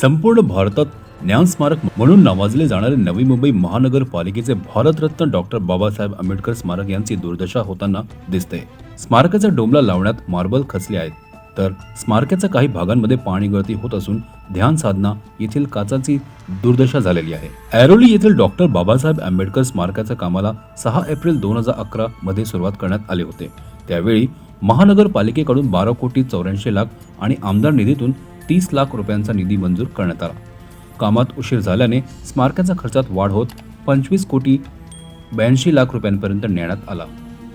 संपूर्ण भारतात ज्ञान स्मारक म्हणून नावाजले जाणारे नवी मुंबई महानगरपालिकेचे भारतरत्न डॉक्टर बाबासाहेब आंबेडकर स्मारक यांची दुर्दशा होताना दिसते. स्मारकाचा डोंबला लावण्यात मार्बल खचले आहेत. तर स्मारकाच्या काही भागांमध्ये पाणी गळती होत असून ध्यान साधना येथील काचाची दुर्दशा झालेली आहे. ऐरोली येथील डॉक्टर बाबासाहेब आंबेडकर स्मारकाच्या कामाला सहा एप्रिल दोन हजार अकरा मध्ये सुरुवात करण्यात आले होते. त्यावेळी महानगरपालिकेकडून बारा कोटी चौऱ्याऐंशी लाख आणि आमदार निधीतून तीस लाख रुपयांचा निधी मंजूर करण्यात आला. कामात उशीर झाल्याने स्मारकाच्या खर्चात वाढ होत पंचवीस कोटी ब्याऐंशी लाख रुपयांपर्यंत नेण्यात आला.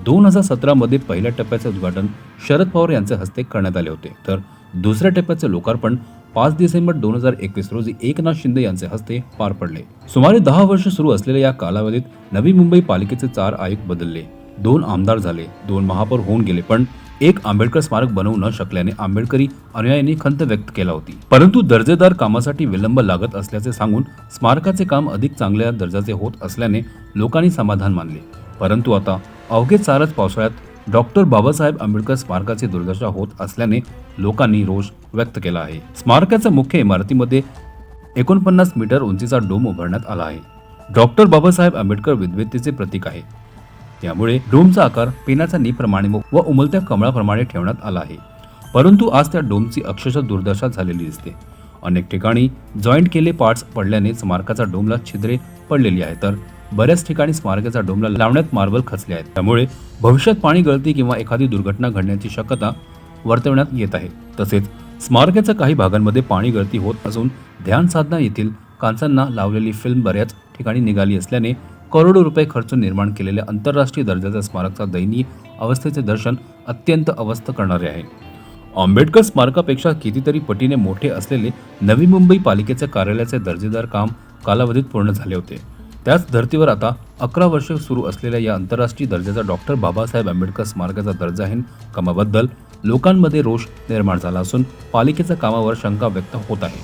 दोन हजार सतरामध्ये पहिल्या टप्प्याचे उद्घाटन शरद पवार यांच्या हस्ते करण्यात आले होते. तर दुसऱ्या टप्प्याचे लोकार्पण पाच डिसेंबर दोन हजार एकवीस रोजी एकनाथ शिंदे यांचे हस्ते पार पडले. सुमारे दहा वर्ष सुरू असलेल्या या कालावधीत नवी मुंबई पालिकेचे चार आयुक्त बदलले. दोन आमदार झाले. दोन महापौर होऊन गेले. पण एक आंबेडकर स्मारक बनवू न शकल्याने आंबेडकरी अनुयायांनी खंत व्यक्त केला होती. परंतु दर्जेदार कामासाठी विलंब लागत असल्याचे सांगून स्मारकाचे काम अधिक चांगल्या दर्जाचे होत असल्याने लोकांनी समाधान मानले. परंतु आता अवघे चारच पावसाळ्यात डॉक्टर बाबासाहेब आंबेडकर स्मारकाची दुर्दशा होत असल्याने लोकांनी रोष व्यक्त केला आहे. स्मारकाच्या मुख्य इमारतीमध्ये एकोणपन्नास मीटर उंचीचा डोम उभारण्यात आला आहे. डॉक्टर बाबासाहेब आंबेडकर विद्वत्तेचे प्रतीक आहे. त्यामुळे डोमचा आकार पेनाचा नीप्रमाणे व उमलत्या कमळाप्रमाणे ठेवण्यात आला आहे. परंतु आज त्या डोमची अक्षरशः दुर्दशा झालेली दिसते. अनेक ठिकाणी जॉईंट केले पार्ट्स पडल्याने स्मारकाच्या डोमला छिद्रे पडलेली आहे तर बऱ्याच ठिकाणी स्मारकाचा डोमला लावण्यात मार्बल खचले आहेत. त्यामुळे भविष्यात पाणी गळती किंवा एखादी दुर्घटना घडण्याची शक्यता वर्तवण्यात येत आहे. तसेच स्मारकाच्या काही भागांमध्ये पाणी गळती होत असून ध्यान साधना येथील कांचांना लावलेली फिल्म बऱ्याच ठिकाणी निघाली असल्याने करोडो रुपये खर्च निर्माण केलेल्या आंतरराष्ट्रीय दर्जाच्या स्मारकाचा दयनीय अवस्थेचे दर्शन अत्यंत अवस्थ करणारे आहे. आंबेडकर स्मारकापेक्षा कितीतरी पटीने मोठे असलेले नवी मुंबई पालिकेच्या कार्यालयाचे दर्जेदार काम कालावधीत पूर्ण झाले होते. त्याच धर्तीवर आता अकरा वर्ष सुरू असलेल्या या आंतरराष्ट्रीय दर्जाचा डॉक्टर बाबासाहेब आंबेडकर स्मारकाचा दर्जाहीन कामाबद्दल लोकांमध्ये रोष निर्माण झाला असून पालिकेच्या कामावर शंका व्यक्त होत आहे.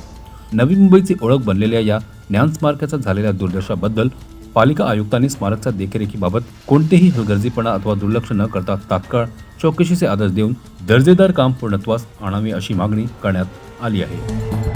नवी मुंबईची ओळख बनलेल्या या ज्ञान स्मारकाचा झालेल्या दुर्दशाबद्दल पालिका आयुक्तांनी स्मारकच्या देखरेखीबाबत कोणतेही हलगर्जीपणा अथवा दुर्लक्ष न करता तात्काळ चौकशीचे आदेश देऊन दर्जेदार काम पूर्णत्वास आणावे अशी मागणी करण्यात आली आहे.